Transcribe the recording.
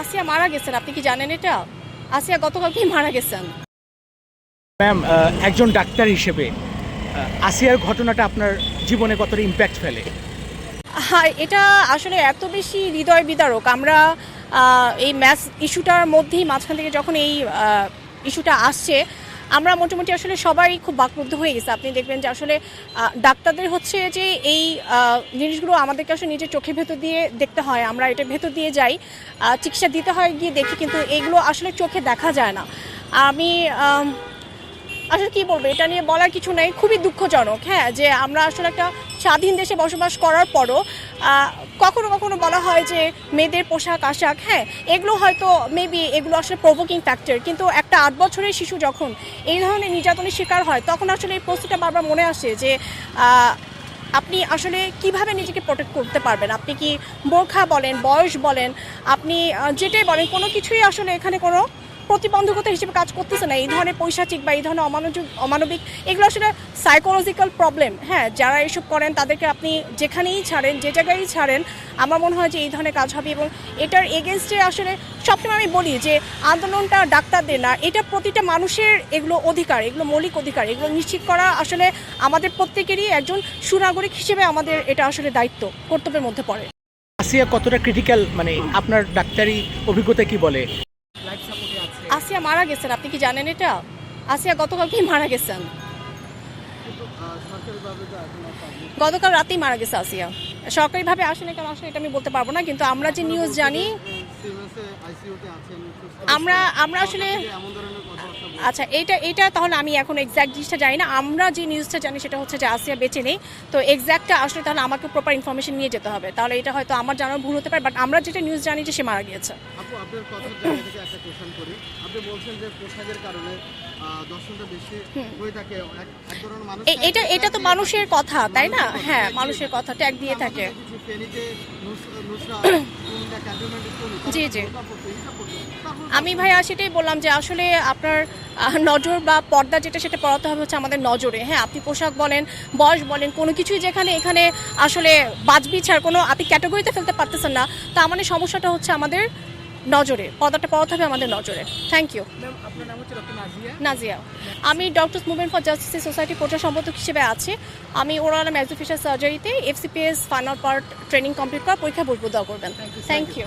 আসিয়া মারা গেছেন আপনি কি জানেন এটা? আসিয়া গতকালকেই মারা গেছেন। ম্যাম একজন ডাক্তার হিসেবে আসিয়ার ঘটনাটা আপনার জীবনে কতটা ইম্প্যাক্ট ফেলে? হ্যাঁ এটা আসলে এত বেশি হৃদয় বিদারক। আমরা এই ম্যাচ ইস্যুটার মধ্যেই মাঝখান থেকে যখন এই ইস্যুটা আসছে আমরা মোটামুটি আসলে সবাই খুব বাকরুদ্ধ হয়ে গেছে। আপনি দেখবেন যে আসলে ডাক্তারদের হচ্ছে যে এই জিনিসগুলো আমাদেরকে আসলে নিজের চোখের ভেতর দিয়ে দেখতে হয়। আমরা এটা ভেতর দিয়ে যাই চিকিৎসা দিতে হয়, গিয়ে দেখি কিন্তু এগুলো আসলে চোখে দেখা যায় না। আমি, আসলে কি বলব, এটা নিয়ে বলার কিছু নেই। খুবই দুঃখজনক হ্যাঁ যে আমরা আসলে একটা স্বাধীন দেশে বসবাস করার পরও কখনো কখনো বলা হয় যে মেয়েদের পোশাক, আশাক হ্যাঁ এগুলো হয়তো মেবি এগুলো আসলে প্রভোকিং ফ্যাক্টর কিন্তু একটা আট বছরের শিশু যখন এই ধরনের নির্যাতনের শিকার হয়, তখন আসলে এই প্রশ্নটা বারবার মনে আসে যে আপনি আসলে কীভাবে নিজেকে প্রোটেক্ট করতে পারবেন? আপনি কি বোরখা বলেন, বয়স বলেন, আপনি যেটাই বলেন, কোনো কিছুই আসলে এখানে কোনো প্রতিবন্ধকতা হিসেবে কাজ করতেছে না। এই ধরনের পৈশাচিক বা এই ধরনের অমানবিক অমানবিক, এগুলো আসলে সাইকোলজিক্যাল প্রবলেম হ্যাঁ যারা এসব করেন, তাদেরকে আপনি যেখানেই ছাড়েন, যে জায়গায় ছাড়েন, আমার মনে হয় যে এই ধরনের কাজ হবে এবং এটার এগেনস্টে আসলে সবসময় আমি বলি যে আন্দোলনটা ডাক্তারদের না, এটা প্রতিটা মানুষের এগুলো অধিকার, এগুলো মৌলিক অধিকার, এগুলো নিশ্চিত করা আসলে আমাদের প্রত্যেকেরই একজন সুনাগরিক হিসেবে আমাদের এটা আসলে দায়িত্ব, কর্তব্যের মধ্যে পড়ে। আসিয়া কতটা ক্রিটিক্যাল মানে আপনার ডাক্তারি অভিজ্ঞতা কি বলে? আসিয়া মারা গেছেন আপনি কি জানেন এটা? আসিয়া গতকালকেই মারা গেছেন। গতকাল রাতেই মারা গেছে আসিয়া। সরকারিভাবে আসেনি কেন আসলে এটা আমি বলতে পারব না কিন্তু আমরা যে নিউজ জানি আমরা আমরা আসলে আচ্ছা এইটা এইটা তাহলে আমি এখন এক্স্যাক্ট জিনিসটা জানি না। আমরা যে নিউজটা জানি সেটা হচ্ছে যে আসিয়া বেঁচে নেই। তো এক্স্যাক্টটা আসলে তাহলে আমাকে প্রপার ইনফরমেশন নিয়ে যেতে হবে। তাহলে এটা হয়তো আমার জানার ভুল হতে পারে বাট আমরা যেটা নিউজ জানি যে সে মারা গিয়েছে। আপু আপনার থেকে একটা কোশ্চেন করি। আপনি বলছেন যে পোশাকের কারণে দর্শনটা বেশি হয়ে থাকে। এক- এক ধরনের মানুষ এটা এটা তো মানুষের কথা তাই না? হ্যাঁ মানুষের কথা ট্যাগ দিয়ে থাকে। ক্যান্টনমেন্ট স্কুল জি, জি। আমি ভাইয়া সেটাই বললাম যে আসলে আপনার নজর বা পর্দা যেটা সেটা পড়াতে হবে হচ্ছে আমাদের নজরে। হ্যাঁ আপনি পোশাক বলেন বয়স বলেন কোনো কিছুই যেখানে এখানে আসলে বাজবি ছাড় কোনো আপনি ক্যাটাগরিতে ফেলতে পারতেছেন না। তা মানে সমস্যাটা হচ্ছে আমাদের নজরে পর্দাটা পড়াতে হবে আমাদের নজরে। Thank you doctor Nazia. Nazia. আমি doctors movement for justice society প্রচার সম্পাদক হিসেবে আছি। আমি oral maxillofacial সার্জারিতে FCPS final part training complete করা পরীক্ষা বসবো দেওয়া করবেন। Thank you